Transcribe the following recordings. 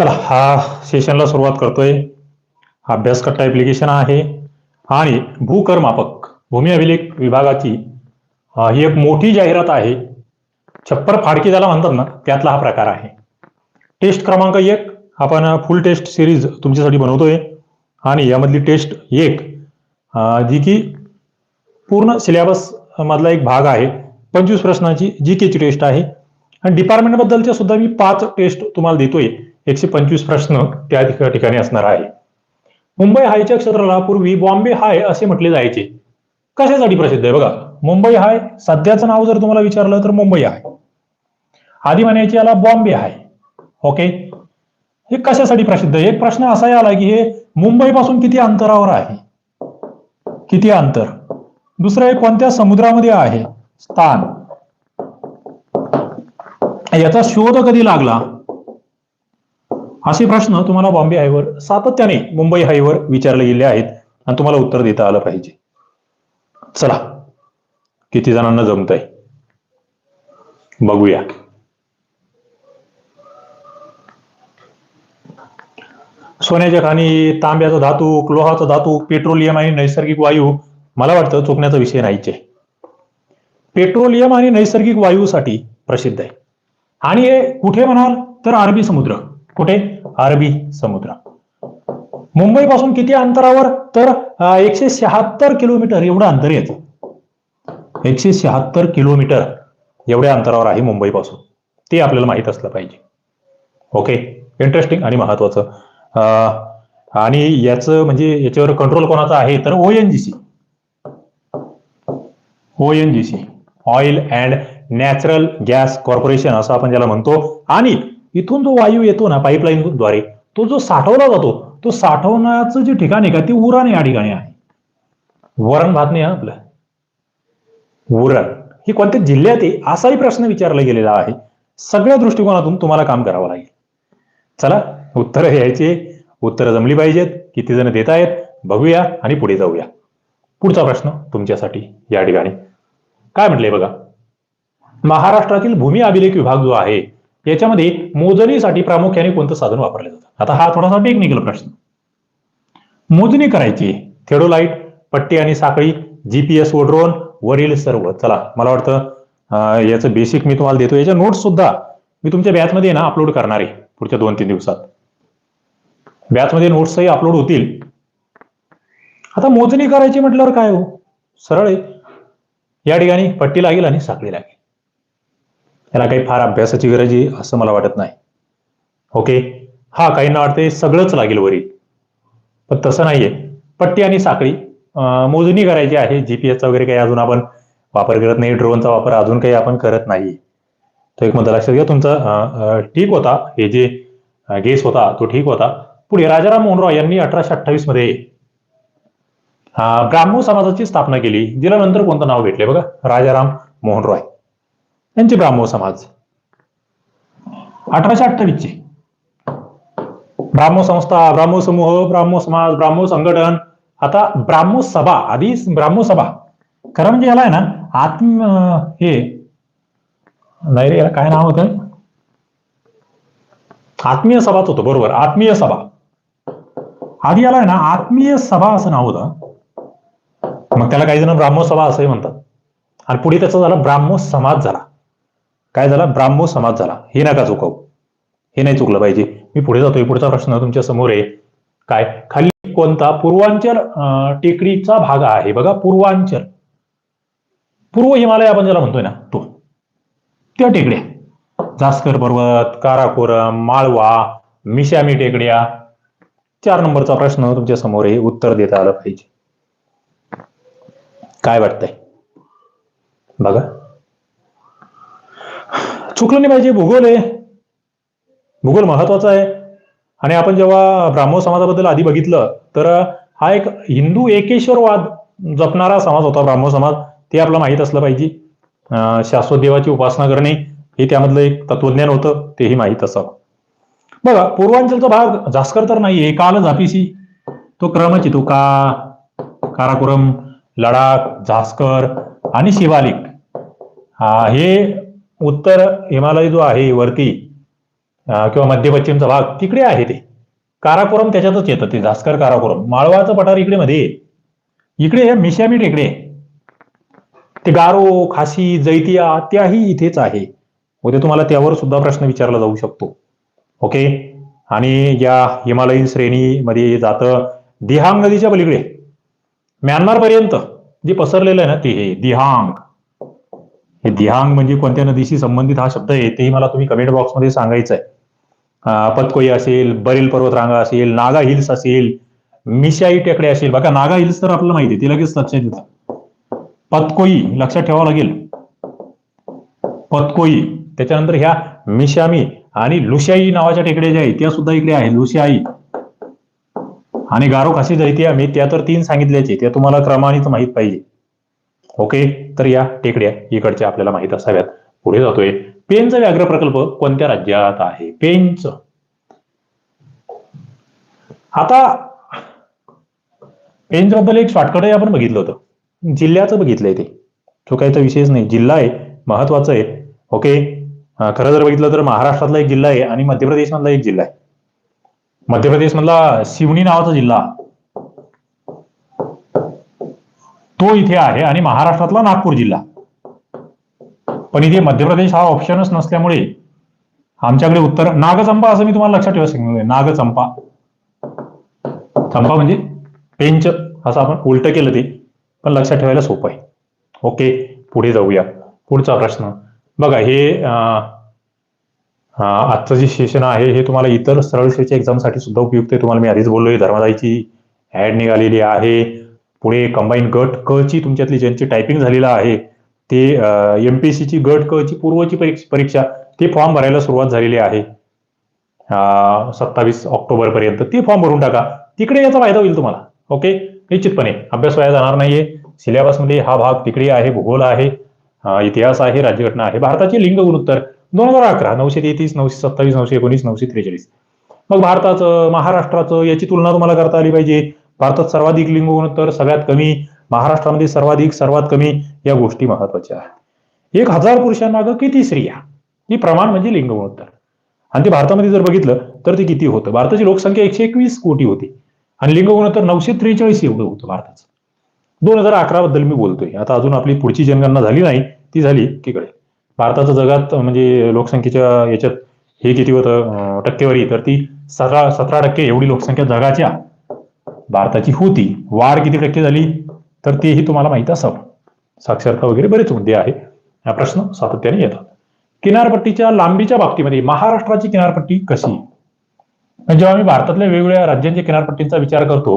चला हा सेशनला सुरुवात करतोय. अभ्यासकट्टा ॲप्लिकेशन आहे. आणि भूकरमापक भूमी अभिलेख विभागाची ही एक मोठी जाहिरात आहे. छप्पर फाडकी ज्याला म्हणतात ना त्यातला हा प्रकार आहे. टेस्ट क्रमांक एक आपण फुल टेस्ट सिरीज तुमच्यासाठी बनवतोय. आणि यामधली टेस्ट एक जी की पूर्ण सिलेबस मधला एक भाग आहे. पंचवीस प्रश्नाची जी केची टेस्ट आहे. आणि डिपार्टमेंटबद्दलच्या सुद्धा मी पाच टेस्ट तुम्हाला देतोय. एकशे पंचवीस प्रश्न त्या ठिकाणी असणार आहे. मुंबई हायच्या क्षेत्राला पूर्वी बॉम्बे हाय असे म्हटले जायचे. कशासाठी प्रसिद्ध आहे? बघा मुंबई हाय सध्याचं नाव जर तुम्हाला विचारलं तर मुंबई हाय. आधी म्हणायचे याला बॉम्बे हाय. ओके? हे कशासाठी प्रसिद्ध आहे? एक प्रश्न असा आला की हे मुंबईपासून किती अंतरावर आहे? किती अंतर? दुसरं एक कोणत्या समुद्रामध्ये आहे? स्थान. याचा शोध कधी लागला? असे प्रश्न तुम्हाला बॉम्बे हायवर सातत्याने मुंबई हायवर विचारले गेले आहेत आणि तुम्हाला उत्तर देता आलं पाहिजे. चला किती जणांना जमत आहे बघूया. सोन्याच्या खाणी तांब्याचा धातू लोहाचा धातू पेट्रोलियम आणि नैसर्गिक वायू मला वाटतं चुकण्याचा विषय नाहीच. आहे पेट्रोलियम आणि नैसर्गिक वायूसाठी प्रसिद्ध आहे. आणि हे कुठे म्हणाल? तर अरबी समुद्र. कुठे? अरबी समुद्र. मुंबईपासून किती अंतरावर? तर एकशे शहात्तर किलोमीटर एवढं अंतर येतं. एकशे शहात्तर किलोमीटर एवढ्या अंतरावर आहे मुंबईपासून. ते आपल्याला माहीत असलं पाहिजे. ओके? इंटरेस्टिंग आणि महत्वाचं. आणि याचं म्हणजे याच्यावर कंट्रोल कोणाचा आहे? तर ONGC ONGC oil and natural gas corporation असं आपण ज्याला म्हणतो. आणि इथून जो वायू येतो ना पाईपलाईन द्वारे तो जो साठवला जातो तो साठवण्याचं जे ठिकाण आहे का ते उरण या ठिकाणी आहे. वरण भात नाही आपलं. उरण. हे कोणत्या जिल्ह्यात आहे असाही प्रश्न विचारला गेलेला आहे. सगळ्या दृष्टिकोनातून तुम्हाला काम करावं लागेल. चला उत्तरं यायचे. उत्तरं जमली पाहिजेत. किती जण देत आहेत बघूया आणि पुढे जाऊया. पुढचा प्रश्न तुमच्यासाठी या ठिकाणी. काय म्हटलंय बघा? महाराष्ट्रातील भूमी अभिलेख विभाग जो आहे याच्यामध्ये मोजणीसाठी प्रामुख्याने कोणतं साधन वापरलं जातं? आता हा थोडासा टेक्निकल प्रश्न. मोजणी करायची. थेडोलाईट पट्टी आणि साखळी जीपीएस व ड्रोन वरील सर्व. चला मला वाटतं याचं बेसिक मी तुम्हाला देतो. याच्या नोट्स सुद्धा मी तुमच्या बॅचमध्ये ना अपलोड करणार आहे पुढच्या दोन तीन दिवसात. बॅचमध्ये नोट्सही अपलोड होतील. आता मोजणी करायची म्हटल्यावर काय हो? सरळ आहे. या ठिकाणी पट्टी लागेल आणि साखळी लागेल. याला काही फार अभ्यासाची गरज आहे असं मला वाटत नाही. ओके हा काहींना वाटते सगळंच लागेल वरी. पण तसं नाहीये. पट्टी आणि साखळी मोजणी करायची आहे. जीपीएसचा वगैरे काही अजून आपण वापर करत नाही. ड्रोनचा वापर अजून काही आपण करत नाही तो एक मुद्दा लक्षात घ्या. तुमचा ठीक होता. हे जे गेस होता तो ठीक होता. पुढे राजाराम मोहन रॉय यांनी अठराशे अठ्ठावीसमध्ये ब्राह्मण समाजाची स्थापना केली. जिला नंतर कोणतं नाव भेटले बघा? राजाराम मोहन रॉय यांचे ब्राह्मो समाज. अठराशे अठ्ठावीस चे ब्राह्मो संस्था ब्राह्मो समूह ब्राह्मो समाज ब्राह्मो संघटन. आता ब्राह्मो सभा आधी ब्राह्मो सभा. खरं म्हणजे याला आहे ना आत्म हे नाही रे याला काय नाव होतं? आत्मीय सभाच होतं बरोबर. आत्मीय सभा. आधी याला आहे ना आत्मीय सभा असं नाव होतं. मग त्याला काही जण ब्राह्मो सभा असंही म्हणतात. आणि पुढे त्याचा झाला ब्राह्मो समाज झाला. काय झाला? ब्राह्मो समाज झाला. हे नका चुकवू. हे नाही चुकलं पाहिजे. मी पुढे जातोय. पुढचा प्रश्न तुमच्यासमोर आहे. काय? खाली कोणता? पूर्वांचल टेकडीचा भाग आहे. बघा पूर्वांचल. पूर्व हिमालय आपण ज्याला म्हणतोय ना तो. त्या टेकड्या. जास्कर पर्वत काराकोरम माळवा मिशामी टेकड्या. चार नंबरचा प्रश्न तुमच्यासमोर आहे. उत्तर देता आलं पाहिजे. काय वाटतंय? बघा. चुकलं नाही पाहिजे भूगोल आहे. भूगोल महत्त्वाचा आहे. आणि आपण जेव्हा ब्राह्मण समाजाबद्दल आधी बघितलं तर हा एक हिंदू एकेश्वरवाद जपणारा समाज होता ब्राह्मण समाज. ते आपलं माहीत असलं पाहिजे. शाश्वत देवाची उपासना करणे हे त्यामधलं एक तत्वज्ञान होतं तेही माहीत असावं. बघा पूर्वांचलचा भाग जास्कर तर नाहीये. काल झापीसी तो क्रमच का काराकुरम लडाख झास्कर आणि शिवालिक. हे उत्तर हिमालय जो आहे वरती किंवा मध्य पश्चिमचा भाग तिकडे आहे ते. काराकोरम त्याच्यातच येतं ते झास्कर काराकोरम. माळवाचं पठार इकडे मध्ये इकडे मिशामी टेकडे ते गारो खासी जैतिया त्याही इथेच आहे. उद्या तुम्हाला त्यावर सुद्धा प्रश्न विचारला जाऊ शकतो. ओके? आणि या हिमालयीन श्रेणीमध्ये जातं दिहांग नदीच्या पलीकडे. म्यानमार पर्यंत जे पसरलेलं आहे ना ते हे दिहांग. हे दिहांग म्हणजे कोणत्या नदीशी संबंधित हा शब्द आहे तेही मला तुम्ही कमेंट बॉक्समध्ये सांगायचं आहे पतकोई असेल बरेल पर्वतरांगा असेल नागा हिल्स असेल मिशाई टेकडे असेल बघा नागा हिल्स तर आपल्याला माहिती आहे ते लगेच लक्षात येतं. पतकोई लक्षात ठेवावं लागेल. पतकोई त्याच्यानंतर ह्या मिशामी आणि लुशाई नावाच्या टेकड्या ज्या आहेत त्या सुद्धा इकडे आहे लुशाई. आणि गारो खासी जैतिया मी त्या तर तीन सांगितल्याचे त्या तुम्हाला क्रमानेच माहीत पाहिजे. ओके? तर या टेकड्या इकडच्या आपल्याला माहीत असाव्यात. पुढे जातोय. पेनचा व्याघ्र प्रकल्प कोणत्या राज्यात आहे? पेनच. आता पेंच बद्दल एक शॉर्टकटही आपण बघितलं होतं. जिल्ह्याचं बघितलंय ते. चुकायचा विषयच नाही. जिल्हा आहे महत्वाचं आहे. ओके? खरं जर बघितलं तर महाराष्ट्रातला एक जिल्हा आहे आणि मध्य प्रदेशमधला एक जिल्हा आहे. मध्य प्रदेशमधला शिवणी नावाचा जिल्हा. तो इथे आहे आणि महाराष्ट्रातला नागपूर जिल्हा. पण इथे मध्य प्रदेश हा ऑप्शनच नसल्यामुळे आमच्याकडे उत्तर नागचंपा असं मी तुम्हाला लक्षात ठेवा सांगितलं नागचंपा. चंपा म्हणजे पेंच असं आपण उलट केलं ते पण लक्षात ठेवायला सोपं आहे. ओके पुढे जाऊया. पुढचा प्रश्न. बघा हे आजचं जे सेशन आहे हे तुम्हाला इतर सरळ एक्झाम एक्झामसाठी सुद्धा उपयुक्त आहे. तुम्हाला मी आधीच बोललोय धर्मादाईची ऍड निघालेली आहे. पुढे कंबाईन गट क ची तुमच्यातली ज्यांची टायपिंग झालेला आहे ते एमपीएससीची गट क ची पूर्वची परीक्षा ते फॉर्म भरायला सुरुवात झालेली आहे. सत्तावीस ऑक्टोबर पर्यंत ते फॉर्म भरून टाका. तिकडे याचा फायदा होईल तुम्हाला ओके निश्चितपणे अभ्यास वाया जाणार नाहीये. सिलेबसमध्ये हा भाग तिकडे आहे भूगोल आहे इतिहास आहे राज्यघटना आहे भारताचे लिंग गुणोत्तर दोन हजार अकरा नऊशे तेहतीस नऊशे सत्तावीस नऊशे एकोणीस नऊशे त्रेचाळीस. मग भारताचं महाराष्ट्राचं याची तुलना तुम्हाला करता आली पाहिजे. भारतात सर्वाधिक लिंग गुणोत्तर सगळ्यात कमी महाराष्ट्रामध्ये सर्वाधिक सर्वात कमी या गोष्टी महत्त्वाच्या आहेत. एक हजार पुरुषांमागं किती स्त्रिया? ही प्रमाण म्हणजे लिंग गुणोत्तर आणि ते भारतामध्ये जर बघितलं तर ते किती होतं? भारताची लोकसंख्या एकशे एकवीस कोटी होती. आणि लिंग गुणोत्तर नऊशे त्रेचाळीस एवढं होतं भारताचं. दोन हजार अकरा बद्दल मी बोलतोय. आता अजून आपली पुढची जनगणना झाली नाही ती झाली एकीकडे. भारताचं जगात म्हणजे लोकसंख्येच्या याच्यात हे किती होतं? टक्केवारी. तर ती सतरा सतरा टक्के एवढी लोकसंख्या जगाच्या. भारताची होती. वाढ किती टक्के झाली? तर तेही तुम्हाला माहीत असावं. साक्षरता वगैरे बरेच मुद्दे आहे हा प्रश्न सातत्याने येतात. किनारपट्टीच्या लांबीच्या बाबतीमध्ये महाराष्ट्राची किनारपट्टी कशी? म्हणजे जेव्हा आम्ही भारतातल्या वेगवेगळ्या राज्यांच्या किनारपट्टींचा विचार करतो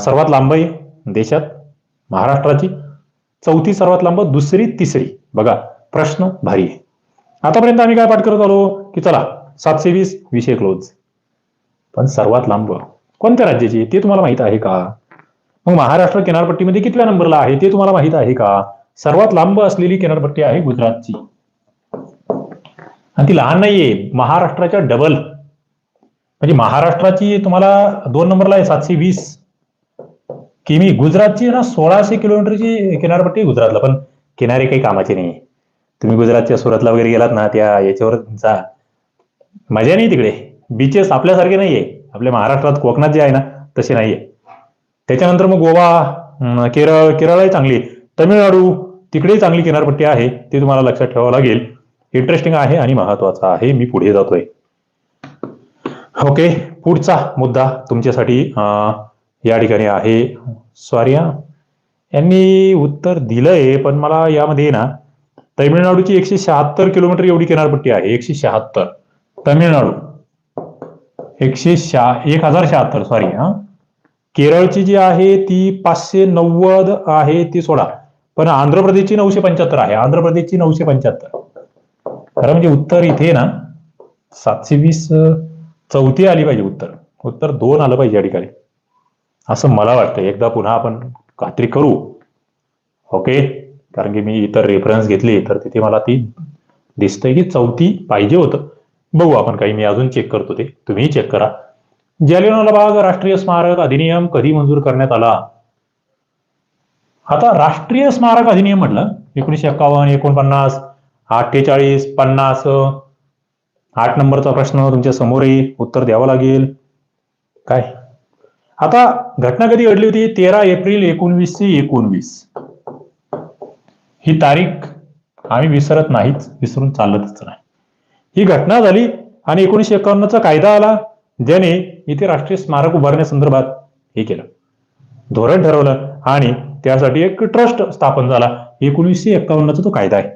सर्वात लांब आहे देशात महाराष्ट्राची. चौथी सर्वात लांब दुसरी तिसरी. बघा प्रश्न भारी आहे. आतापर्यंत आम्ही काय पाठ करत आलो? की चला सातशे वीस विषय क्लोज पण सर्वात लांब कोणत्या राज्याची? ते तुम्हाला माहीत आहे का? मग महाराष्ट्र किनारपट्टीमध्ये कितव्या नंबरला आहे? ते तुम्हाला माहीत आहे का? सर्वात लांब असलेली किनारपट्टी आहे गुजरातची. आणि ती लहान नाहीये. महाराष्ट्राच्या डबल. म्हणजे महाराष्ट्राची तुम्हाला दोन नंबरला आहे सातशे वीस. किमी गुजरातची ना सोळाशे किलोमीटरची किनारपट्टी गुजरातला. पण किनारे काही कामाचे नाही. तुम्ही गुजरातच्या सुरतला वगैरे गेलात ना त्या याच्यावर जा. मजा नाही तिकडे. बीचेस आपल्यासारखे नाहीये. आपल्या महाराष्ट्रात कोकणात जे आहे ना तसे नाहीये. त्याच्यानंतर मग गोवा केरळ केरळही चांगली आहे. तमिळनाडू तिकडेही चांगली किनारपट्टी आहे ते तुम्हाला लक्षात ठेवावं लागेल. इंटरेस्टिंग आहे आणि महत्वाचं आहे मी पुढे जातोय. ओके पुढचा मुद्दा तुमच्यासाठी अं, या ठिकाणी आहे. सॉरी यांनी उत्तर दिलंय पण मला यामध्ये ना तमिळनाडूची एकशे शहात्तर किलोमीटर एवढी किनारपट्टी आहे एकशे शहात्तर. तमिळनाडू. एकशे शहा एक हजार शहात्तर सॉरी हा. केरळची जी आहे ती पाचशे नव्वद आहे ती सोडा. पण आंध्र प्रदेशची नऊशे पंच्याहत्तर आहे. आंध्र प्रदेशची नऊशे पंच्याहत्तर. खरं म्हणजे उत्तर इथे ना सातशे वीस चौथी आली पाहिजे उत्तर. उत्तर दोन आलं पाहिजे या ठिकाणी. असं मला वाटतं एकदा पुन्हा आपण खात्री करू. ओके? कारण की मी इतर रेफरन्स घेतले तर तिथे मला ती दिसतंय की चौथी पाहिजे होतं. बघू आपण काही मी अजून चेक करतो ते. तुम्ही चेक करा. जालियनवाला बाग राष्ट्रीय स्मारक अधिनियम कधी मंजूर करण्यात आला? आता राष्ट्रीय स्मारक अधिनियम म्हटलं एकोणीशे एक्कावन्न एकोणपन्नास अठ्ठेचाळीस पन्नास आठ नंबरचा प्रश्न तुमच्या समोरही उत्तर द्यावं लागेल. काय? आता घटना कधी घडली होती? तेरा एप्रिल एकोणवीसशे एकोणवीस. ही तारीख आम्ही विसरत नाहीच विसरून चालतच नाही. ही घटना झाली आणि एकोणीसशे एकावन्नचा कायदा आला ज्याने इथे राष्ट्रीय स्मारक उभारण्यासंदर्भात हे केलं. धोरण ठरवलं आणि त्यासाठी एक ट्रस्ट स्थापन झाला. एकोणीसशे एकावन्नचा तो कायदा आहे.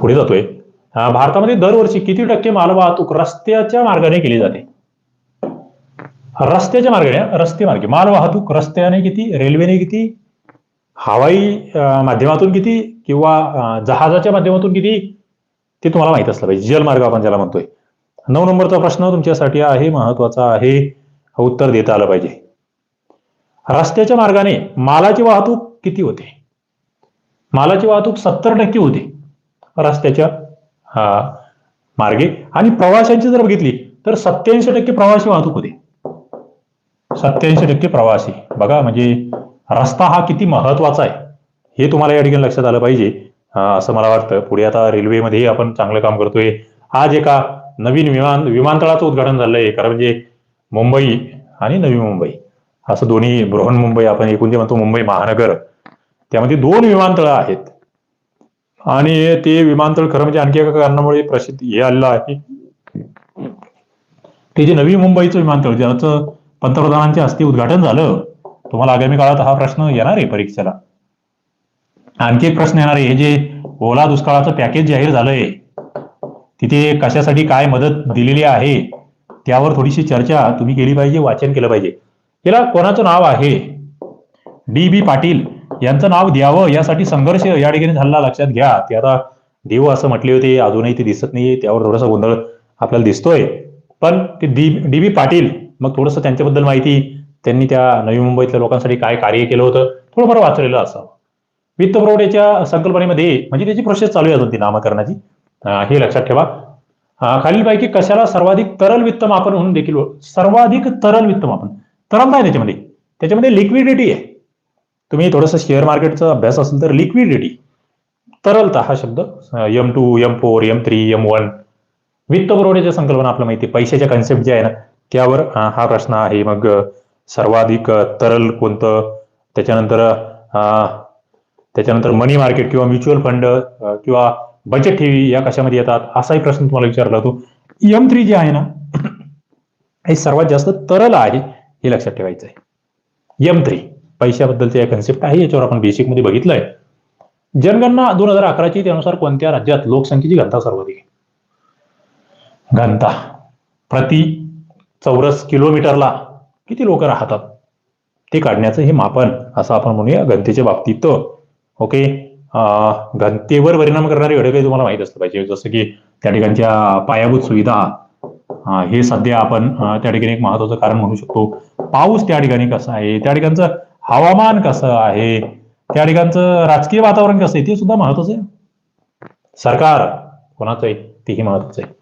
पुढे जातोय. भारतामध्ये दरवर्षी किती टक्के मालवाहतूक रस्त्याच्या मार्गाने केली जाते? रस्त्याच्या मार्गाने रस्ते मार्गे. मालवाहतूक रस्त्याने किती रेल्वेने किती हवाई माध्यमातून किती किंवा जहाजाच्या माध्यमातून किती ते तुम्हाला माहीत असलं पाहिजे. जलमार्ग आपण ज्याला म्हणतोय. नऊ नंबरचा प्रश्न तुमच्यासाठी आहे महत्त्वाचा आहे. उत्तर देता आलं पाहिजे. रस्त्याच्या मार्गाने मालाची वाहतूक किती होते? मालाची वाहतूक सत्तर टक्के होते रस्त्याच्या हा, मार्गे. आणि प्रवाशांची जर बघितली तर सत्याऐंशी टक्के प्रवासी वाहतूक होते. सत्याऐंशी टक्के प्रवासी. बघा म्हणजे रस्ता हा किती महत्त्वाचा आहे. हे तुम्हाला या ठिकाणी लक्षात आलं पाहिजे. असं मला वाटतं. पुढे आता रेल्वेमध्येही आपण चांगलं काम करतोय. आज एका नवीन विमान विमानतळाचं उद्घाटन झालंय. कारण म्हणजे मुंबई आणि नवी मुंबई. असं दोन्ही बृहन्मुंबई आपण एकूण जे म्हणतो मुंबई महानगर त्यामध्ये दोन विमानतळ आहेत. आणि ते विमानतळ खरं म्हणजे आणखी एका कारणामुळे प्रसिद्ध हे आलेलं आहे. ते जे नवी मुंबईचं विमानतळ ज्याचं पंतप्रधानांच्या हस्ते उद्घाटन झालं तुम्हाला आगामी काळात हा प्रश्न येणार आहे परीक्षेला. आणखी एक प्रश्न येणार आहे. हे जे ओला दुष्काळाचं पॅकेज जाहीर झालंय तिथे कशासाठी काय मदत दिलेली आहे त्यावर थोडीशी चर्चा तुम्ही केली पाहिजे वाचन केलं पाहिजे. याला कोणाचं नाव आहे? डी बी पाटील यांचं नाव द्यावं यासाठी संघर्ष या ठिकाणी झालेला लक्षात घ्या. ते आता देव असं म्हटले होते अजूनही ते दिसत नाहीये त्यावर थोडासा गोंधळ आपल्याला दिसतोय. पण ते डी डी बी पाटील मग थोडंसं त्यांच्याबद्दल माहिती त्यांनी त्या नवी मुंबईतल्या लोकांसाठी काय कार्य केलं होतं थोडंफार वाचलेलं असावं. वित्त पुरवठ्याच्या संकल्पनेमध्ये म्हणजे त्याची प्रोसेस चालू आहे अजून ती नामकरणाची. हे लक्षात ठेवा. खालीलपैकी कशाला सर्वाधिक तरल वित्त मापन म्हणून देखील सर्वाधिक तरल वित्त मापन तरल नाही त्याच्यामध्ये. त्याच्यामध्ये लिक्विडिटी आहे. तुम्ही थोडंसं शेअर मार्केटचा अभ्यास असेल तर लिक्विडिटी तरलता हा शब्द M two M four M three M one वित्त पुरवठ्याच्या संकल्पना आपल्याला माहिती पैशाच्या कन्सेप्ट जे आहे ना त्यावर हा प्रश्न आहे. मग सर्वाधिक तरल कोणतं? त्याच्यानंतर त्याच्यानंतर मनी मार्केट किंवा म्युच्युअल फंड किंवा बचत ठेवी या कशामध्ये येतात? असाही प्रश्न तुम्हाला विचारला जातो. एम थ्री जे आहे ना हे सर्वात जास्त तरल आहे हे लक्षात ठेवायचं आहे. एम थ्री पैशाबद्दलचे या कन्सेप्ट आहे याच्यावर आपण बेसिकमध्ये बघितलंय. जनगणना दोन हजार अकराची त्यानुसार कोणत्या राज्यात लोकसंख्येची घनता सर्वाधिक आहे? घनता. प्रति चौरस किलोमीटरला किती लोक राहतात? ते काढण्याचं हे मापन असं आपण म्हणूया घनतेच्या बाबतीत. ओके घनतेवर परिणाम करणारे घटक हे तुम्हाला माहीत असलं पाहिजे. जसं की त्या ठिकाणच्या पायाभूत सुविधा हे सध्या आपण त्या ठिकाणी एक महत्वाचं कारण म्हणू शकतो. पाऊस त्या ठिकाणी कसा आहे? त्या ठिकाणचं हवामान कसं आहे? त्या ठिकाणचं राजकीय वातावरण कसं आहे? ते सुद्धा महत्वाचं आहे. सरकार कोणाचं आहे? तेही महत्वाचं आहे.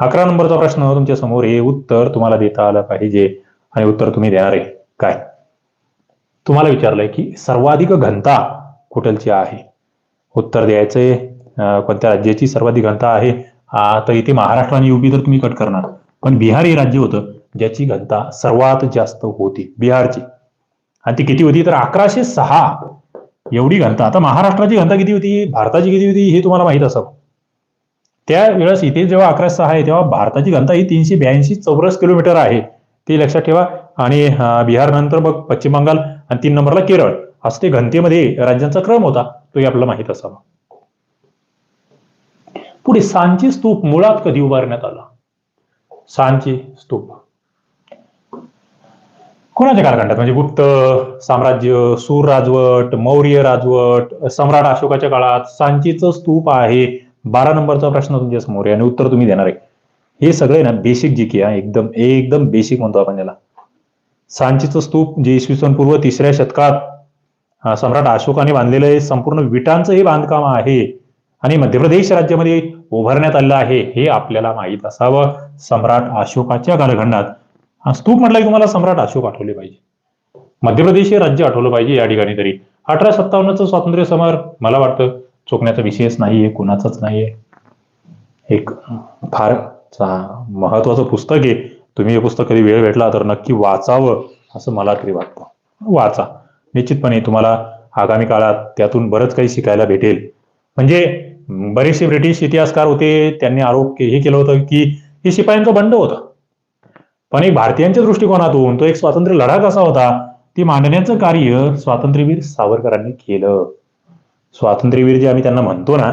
अकरा नंबरचा प्रश्न तुमच्यासमोर हे उत्तर तुम्हाला देता आलं पाहिजे आणि उत्तर तुम्ही देणार आहे. काय? तुम्हाला विचारलंय की सर्वाधिक घनता कुठलची आहे? उत्तर द्यायचंय. कोणत्या राज्याची सर्वाधिक घनता आहे? तर इथे महाराष्ट्र आणि युपी तर तुम्ही कट करणार. पण बिहार हे राज्य होतं ज्याची घनता सर्वात जास्त होती बिहारची. आणि ती किती होती? तर अकराशे सहा एवढी घनता. आता महाराष्ट्राची घनता किती होती? भारताची किती होती? हे तुम्हाला माहीत असावं. त्यावेळेस इथे जेव्हा अकराशे सहा आहे तेव्हा भारताची घनता ही तीनशे ब्याऐंशी चौरस किलोमीटर आहे. ते लक्षात ठेवा. आणि बिहार नंतर मग पश्चिम बंगाल आणि तीन नंबरला केरळ. असते घनतेमध्ये राज्यांचा क्रम होता तोही आपल्याला माहीत असावा. पुढे सांची स्तूप मुळात कधी उभारण्यात आला? सांची स्तूप. कोणाच्या कालखंडात? म्हणजे गुप्त साम्राज्य सूर राजवट मौर्य राजवट सम्राट अशोकाच्या काळात सांचीचं स्तूप आहे. बारा नंबरचा प्रश्न तुमच्यासमोर आहे आणि उत्तर तुम्ही देणार आहे. हे सगळे ना बेसिक जी की आहे एकदम एकदम बेसिक म्हणतो आपण याला. सांचीचं स्तूप जे इसवी सन पूर्व तिसऱ्या शतकात सम्राट अशोकाने बांधलेलं हे संपूर्ण विटांचं हे बांधकाम आहे आणि मध्य प्रदेश राज्यामध्ये उभारण्यात आलेलं आहे हे आपल्याला माहीत असावं. सम्राट अशोकाच्या कालखंडात. स्तूप म्हटलं की तुम्हाला सम्राट अशोक आठवले पाहिजे. मध्य प्रदेश हे राज्य आठवलं पाहिजे या ठिकाणी तरी. अठरा सत्तावन्नचं स्वातंत्र्य समर मला वाटतं चुकण्याचा विषयच नाहीये कुणाचाच नाहीये. एक फार महत्वाचं पुस्तक आहे. तुम्ही हे पुस्तक कधी वेळ भेटला तर नक्की वाचावं असं मला तरी वाटतं. वाचा. निश्चितपणे तुम्हाला आगामी काळात त्यातून बरंच काही शिकायला भेटेल. म्हणजे बरेचसे ब्रिटिश इतिहासकार होते त्यांनी आरोप हे केलं होतं की हे शिपायांचं बंड होतं. पण एक भारतीयांच्या दृष्टिकोनातून तो एक स्वातंत्र्य लढा कसा होता ती मांडण्याचं कार्य स्वातंत्र्यवीर सावरकरांनी केलं. स्वातंत्र्यवीर जे आम्ही त्यांना म्हणतो ना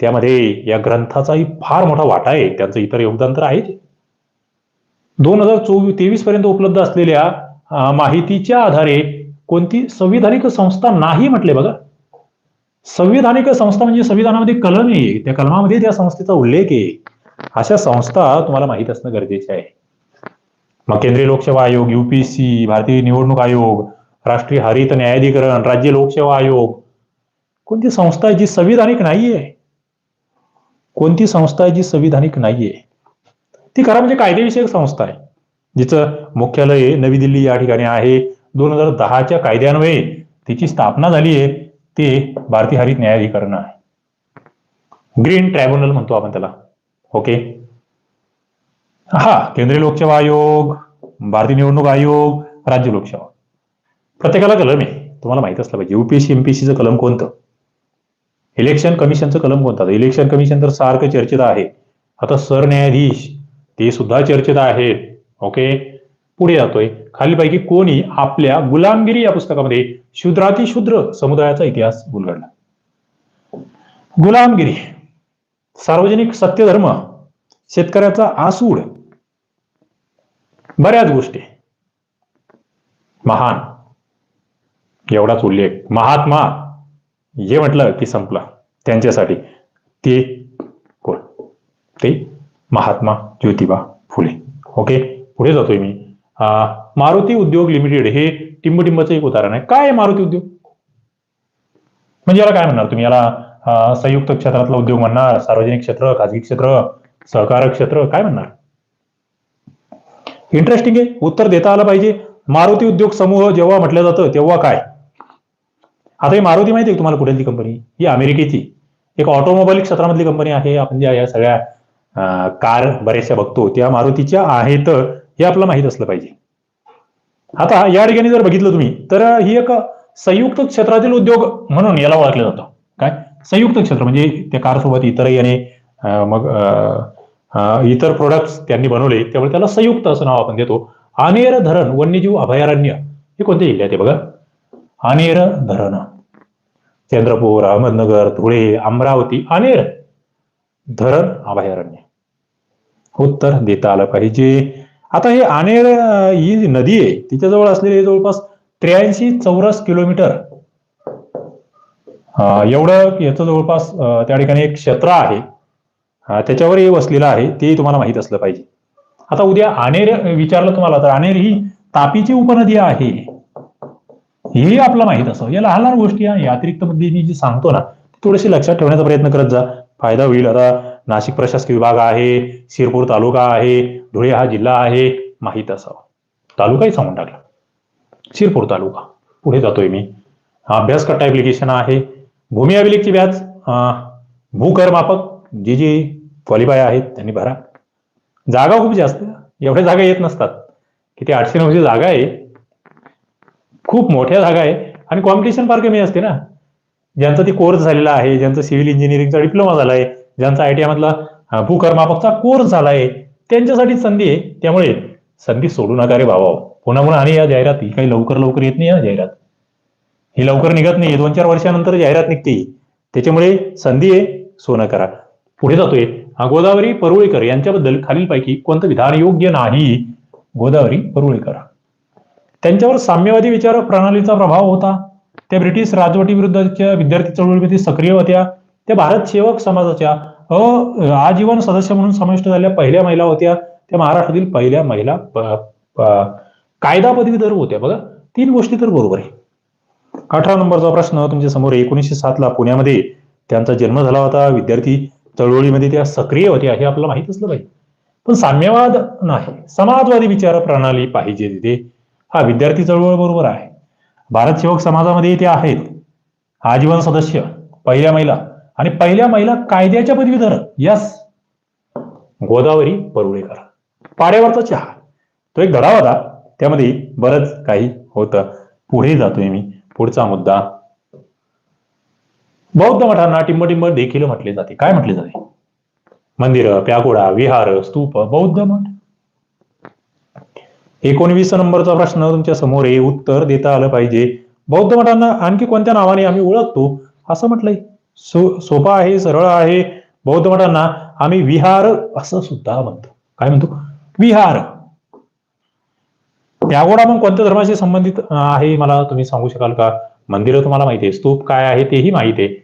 त्यामध्ये या ग्रंथाचाही फार मोठा वाटा आहे. त्यांचं इतर योगदान तर आहे दोन हजार चोवीस तेवीस पर्यंत उपलब्ध असलेल्या माहितीच्या आधारे कोणती संविधानिक संस्था नाही म्हटले बघा. संविधानिक संस्था म्हणजे संविधानामध्ये कलम आहे त्या कलमामध्ये त्या संस्थेचा उल्लेख आहे. अशा संस्था तुम्हाला माहीत असणं गरजेचे आहे. मग केंद्रीय लोकसेवा आयोग युपीएससी भारतीय निवडणूक आयोग राष्ट्रीय हरित न्यायाधिकरण राज्य लोकसेवा आयोग. कोणती संस्था आहे जी संविधानिक नाहीये? कोणती संस्था आहे जी संविधानिक नाहीये? ती खरा म्हणजे कायदेविषयक संस्था आहे. जिचं मुख्यालय नवी दिल्ली या ठिकाणी आहे. दोन हजार दहाच्या कायद्यान्वये तिची स्थापना झाली आहे ते भारतीय हरित न्यायाधिकरण आहे. ग्रीन ट्रायब्युनल म्हणतो आपण त्याला. ओके हा केंद्रीय लोकसेवा आयोग भारतीय निवडणूक आयोग राज्य लोकसेवा. प्रत्येकाला कलम आहे. तुम्हाला माहीत असलं पाहिजे. युपीएससी एमपीएससीचं कलम कोणतं? इलेक्शन कमिशनचं कलम कोणतं? इलेक्शन कमिशन तर सारखं चर्चेत आहे. आता सरन्यायाधीश ते सुद्धा चर्चेत आहेत. ओके पुढे जातोय. खालीलपैकी कोणी आपल्या गुलामगिरी या पुस्तकामध्ये शूद्रातिशूद्र समुदायाचा इतिहास उलगडला. गुलामगिरी सार्वजनिक सत्यधर्म शेतकऱ्याचा आसूड बऱ्याच गोष्टी. महान. एवढाच उल्लेख. महात्मा जे म्हटलं की संपला. त्यांच्यासाठी ते कोण? ते महात्मा ज्योतिबा फुले. ओके? पुढे जातोय मी. अं, मारुती उद्योग लिमिटेड हे टिंबटिंबचं एक उदाहरण आहे. काय आहे मारुती उद्योग? म्हणजे याला काय म्हणणार तुम्ही? याला संयुक्त क्षेत्रातला उद्योग म्हणणार सार्वजनिक क्षेत्र खाजगी क्षेत्र सहकार क्षेत्र काय म्हणणार? इंटरेस्टिंग आहे. उत्तर देता आलं पाहिजे. मारुती उद्योग समूह जेव्हा म्हटलं जातं तेव्हा काय? आता ही मारुती माहिती आहे तुम्हाला कुठली कंपनी ही अमेरिकेची. एक ऑटोमोबाईल क्षेत्रामधली कंपनी आहे. आपण ज्या या सगळ्या कार बऱ्याचशा बघतो त्या मारुतीच्या आहेत. हे आपल्याला माहीत असलं पाहिजे. आता या ठिकाणी जर बघितलं तुम्ही तर ही एक संयुक्त क्षेत्रातील उद्योग म्हणून याला ओळखलं जातं. काय? संयुक्त क्षेत्र म्हणजे त्या कारसोबत इतरही आणि मग अं, इतर प्रोडक्ट्स त्यांनी बनवले त्यामुळे त्याला संयुक्त असं नाव आपण देतो. अनेर धरण वन्यजीव अभयारण्य हे कोणत्या जिल्ह्यात आहे बघा? अनेर धरण. चंद्रपूर अहमदनगर धुळे अमरावती अनेर धरण अभयारण्य. उत्तर देता आलं पाहिजे. आता हे आनेर ही जी नदी आहे तिच्याजवळ असलेले जवळपास त्र्याऐंशी चौरस किलोमीटर. एवढं याचं जवळपास त्या ठिकाणी एक क्षेत्र आहे. त्याच्यावर हे वसलेलं आहे ते तुम्हाला माहीत असलं पाहिजे. आता उद्या आनेर विचारलं तुम्हाला तर आनेर ही तापीची उपनदी आहे. हे आपलं माहीत असं. या लहान लहान गोष्टी या अतिरिक्त मध्ये मी सांगतो ना थोडेसे लक्षात ठेवण्याचा प्रयत्न करत जा. फायदा होईल. आता नाशिक प्रशासकीय विभाग आहे शिरपूर तालुका आहे धुळे हा जिल्हा आहे माहीत असावा. तालुकाही सांगून टाकला. शिरपूर तालुका. पुढे जातोय मी. अभ्यास कट्टा ऍप्लिकेशन आहे. भूमी अभिलेखची व्याज भूकरमापक भूकर मापक जे जे क्वालिफाय आहेत त्यांनी भरा. जागा खूप जास्त. एवढ्या जागा येत नसतात. किती आठशे नऊशे जागा आहे. खूप मोठ्या जागा आहे. आणि कॉम्पिटिशन फार कमी असते ना. ज्यांचा ती कोर्स झालेला आहे ज्यांचा सिव्हिल इंजिनिअरिंगचा डिप्लोमा झालाय ज्यांचा आय टी मधला भूकर्मापकचा कोर्स कोर्स झालाय त्यांच्यासाठी संधी आहे. त्यामुळे संधी सोडू नका रे भावा पुन्हा पुन्हा आणि या जाहिरात ही काही लवकर लवकर येत नाही या जाहिरात. ही लवकर निघत नाही. दोन चार वर्षानंतर जाहिरात निघते त्याच्यामुळे संधी आहे सोनं करा. पुढे जातोय. गोदावरी परुळेकर यांच्याबद्दल खालीलपैकी कोणतं विधान योग्य नाही? गोदावरी परुळेकर. त्यांच्यावर साम्यवादी विचार प्रणालीचा प्रभाव होता. त्या ब्रिटिश राजवटी विरुद्धच्या विद्यार्थी चळवळीमध्ये सक्रिय होत्या. त्या भारत सेवक समाजाच्या अ आजीवन सदस्य म्हणून समाविष्ट झालेल्या पहिल्या महिला होत्या. त्या महाराष्ट्रातील पहिल्या महिला कायदा पदवीधर होत्या बघा. तीन गोष्टी तर बरोबर आहे. अठरा नंबरचा प्रश्न तुमच्यासमोर एकोणीसशे सात ला पुण्यामध्ये त्यांचा जन्म झाला होता. विद्यार्थी चळवळीमध्ये त्या सक्रिय होत्या हे आपल्याला माहीत असलं पाहिजे. पण साम्यवाद नाही. समाजवादी विचार प्रणाली पाहिजे तिथे. हा विद्यार्थी चळवळ बरोबर आहे. भारत सेवक समाजामध्ये ते आहेत. आजीवन सदस्य पहिल्या महिला आणि पहिल्या महिला कायद्याच्या पदवीधर यस गोदावरी परुळेकर. पाड्यावरचा चहा. तो एक धडा होता. त्यामध्ये बरंच काही होतं. पुढे जातोय मी. पुढचा मुद्दा. बौद्ध मठांना टिंबटिंब देखील म्हटले जाते. काय म्हटले जाते? मंदिर प्यागोडा विहार स्तूप बौद्ध मठ. एकोणवीस नंबरचा प्रश्न तुमच्यासमोर आहे. उत्तर देता आलं पाहिजे. बौद्ध मठांना आणखी कोणत्या नावाने आम्ही ओळखतो? असं म्हटलंय. सो सोपा आहे सरळ आहे. बौद्ध मठांना आम्ही विहार असं सुद्धा म्हणतो. काय म्हणतो? विहार. त्यागोडा मग कोणत्या धर्माशी संबंधित आहे? मला तुम्ही सांगू शकाल का? मंदिरं तुम्हाला माहिती आहे. स्तूप काय आहे तेही माहिती आहे.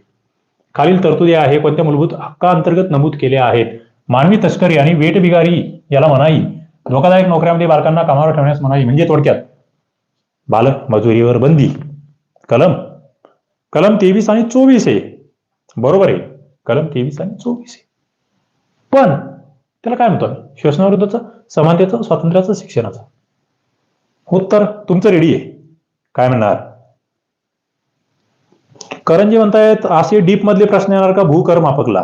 खालील तरतुदी आहे. कोणत्या मूलभूत हक्कांतर्गत नमूद केल्या आहेत? मानवी तस्करी आणि वेठबिगारी याला मनाई धोकादायक नोकऱ्यामध्ये बालकांना कामावर ठेवण्यास मनाई म्हणजे थोडक्यात बालक मजुरीवर बंदी. कलम कलम तेवीस आणि चोवीस आहे बरोबर आहे कलम तेवीस आणि चोवीस आहे पण त्याला काय म्हणतो आम्ही शोषणाविरुद्धचं समानतेचं स्वातंत्र्याचं शिक्षणाचं. उत्तर तुमचं रेडी आहे काय म्हणणार? करंजी म्हणतायत असे डीप मधले प्रश्न येणार का? भूकर मापकला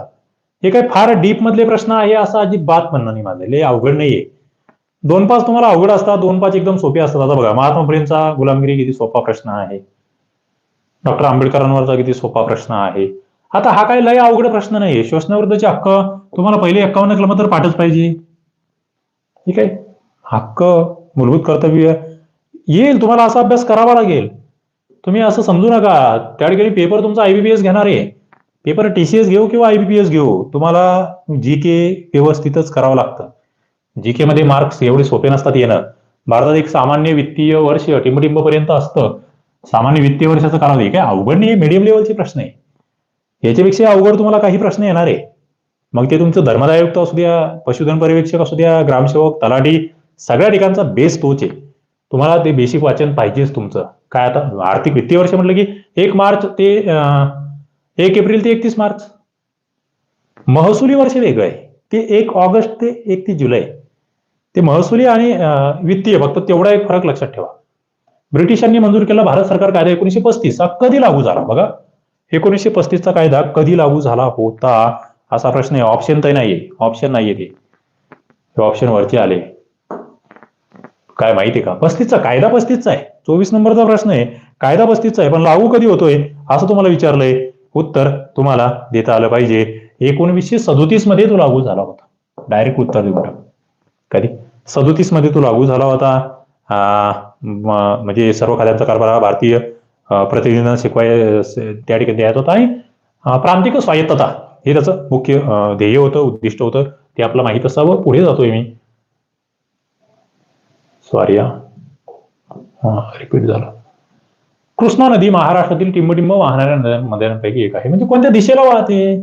हे काय फार डीप मधले प्रश्न आहे असं अजिबात म्हणणं नाही माझं. लय अवघड नाहीये. दोन पाच तुम्हाला अवघड असतात दोन पाच एकदम सोपे असतात. आता बघा महात्मा फुलेंचा गुलामगिरी किती सोपा प्रश्न आहे. डॉक्टर आंबेडकरांवरचा किती सोपा प्रश्न आहे. आता हा काय लय अवघड प्रश्न नाहीये. शोषणाविरुद्धचे हक्क तुम्हाला पहिले एक्कावन्न कलम तर पाठच पाहिजे. ठीक आहे? हक्क मूलभूत कर्तव्य येईल तुम्हाला असा अभ्यास करावा लागेल. तुम्ही असं समजू नका. त्या ठिकाणी पेपर तुमचा आयबीपीएस घेणार आहे. पेपर टीसीएस घेऊ किंवा आयबीपीएस घेऊ? तुम्हाला जी के व्यवस्थितच करावं लागतं. जी के मध्ये मार्क्स एवढे सोपे नसतात येणं. भारतात एक सामान्य वित्तीय वर्ष टिंबटिंब पर्यंत असतं. सामान्य वित्तीय वर्षाचा कालावधी काय? अवघड नाही मिडियम लेवलचे प्रश्न आहे. याच्यापेक्षा अवघड तुम्हाला काही प्रश्न येणार आहे. मग ते तुमचं धर्मदायुक्त असू द्या पशुधन पर्यवेक्षक असू द्या ग्रामसेवक तलाठी सगळ्या ठिकाणचा बेस तोच आहे. तुम्हाला ते बेसिक वाचन पाहिजेच तुमचं. काय आता आर्थिक वित्तीय वर्ष म्हटलं की एक मार्च ते एक एप्रिल ते एकतीस मार्च. महसुली वर्ष वेगळं आहे. ते एक ऑगस्ट ते एकतीस जुलै. ते महसुली आणि वित्तीय फक्त तेवढा एक फरक लक्षात ठेवा. ब्रिटिशांनी मंजूर केला भारत सरकार कायदा एकोणीशे पस्तीस हा कधी लागू झाला बघा? एकोणीसशे पस्तीसचा कायदा कधी लागू झाला होता? असा प्रश्न आहे. ऑप्शन तर नाहीये. ऑप्शन नाहीये ते. ऑप्शन वरती आले. काय माहिती का? पस्तीसचा कायदा पस्तीसचा आहे. चोवीस नंबरचा प्रश्न आहे. कायदा पस्तीसचा आहे पण लागू कधी होतोय? असं तुम्हाला विचारलंय. उत्तर तुम्हाला देता आलं पाहिजे. एकोणवीसशे सदोतीसमध्ये तो लागू झाला होता. डायरेक्ट उत्तर देऊ टाक कधी? सदोतीसमध्ये तो लागू झाला होता. म्हणजे सर्व खात्यांचा कारभार हा भारतीय प्रतिनिधींना शिकवाय त्या ठिकाणी द्यायचा होता आणि प्रांतिक स्वायत्तता हे त्याचं मुख्य ध्येय होतं उद्दिष्ट होतं. ते आपलं माहीत असावं. पुढे जातोय मी. सॉरी हा. रिपीट झालं. कृष्णा नदी महाराष्ट्रातील टिंबटिंब वाहणाऱ्या नद्यांपैकी एक आहे. म्हणजे कोणत्या दिशेला वाहते?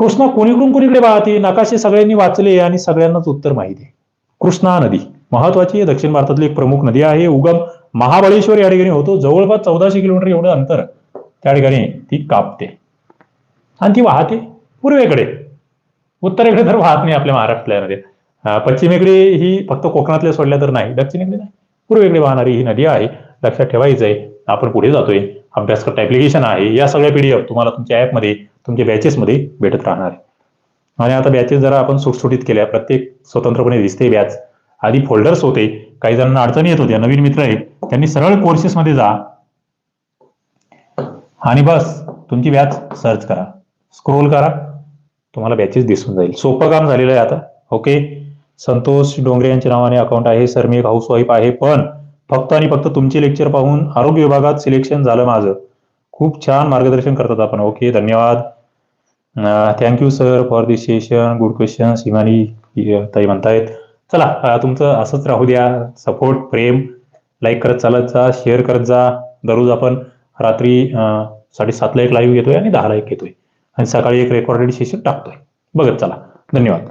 कृष्णा कोणीकडून कोणीकडे वाहते? नकाशे सगळ्यांनी वाचले आणि सगळ्यांनाच उत्तर माहिती आहे. कृष्णा नदी महत्वाची आहे. दक्षिण भारतातली एक प्रमुख नदी आहे. उगम महाबळेश्वर या ठिकाणी होतो. जवळपास चौदाशे किलोमीटर एवढं अंतर त्या ठिकाणी ती कापते. आणि ती वाहते पूर्वेकडे. उत्तरेकडे तर वाहत नाही आपल्या महाराष्ट्रामध्ये. अं, पश्चिमेकडे ही फक्त कोकणातल्या सोडल्या तर नाही. दक्षिणेकडे नाही. पूर्वेकडे वाहणारी ही नदी आहे. लक्षात ठेवायचं आहे आपण पुढे जातोय. अभ्यास करता ऍप्लिकेशन आहे या सगळ्या पीडीएफ तुम्हाला तुमच्या ऍपमध्ये तुमच्या बॅचेसमध्ये भेटत राहणार. आहे आणि आता बॅचेस जरा आपण सुटसुटीत केल्या प्रत्येक स्वतंत्रपणे दिसते बॅच आधी फोल्डर्स होते काही जणांना अडचणी येत होत्या नवीन मित्र आहेत त्यांनी सरळ कोर्सेसमध्ये जा. आणि बस तुमची बॅच सर्च करा. स्क्रोल करा तुम्हाला बॅचेस दिसून जाईल. सोपं काम झालेलं आहे आता ओके संतोष डोंगरे यांच्या नावाने अकाउंट आहे सर मी एक हाऊसवाईफ आहे पण फक्त आणि फक्त तुमचे लेक्चर पाहून आरोग्य विभागात सिलेक्शन झालं माझं. खूप छान मार्गदर्शन करतात आपण. ओके धन्यवाद. Thank you sir for this session good question Himani ताई म्हणतायत. चला तुमचं असंच राहू द्या. सपोर्ट प्रेम. लाईक करत चालत जा. शेअर करत जा. दररोज आपण रात्री साडेसातला एक लाईव्ह घेतोय आणि दहाला एक घेतोय. आणि सकाळी एक रेकॉर्डेड सेशन टाकतोय. बघत चला. धन्यवाद.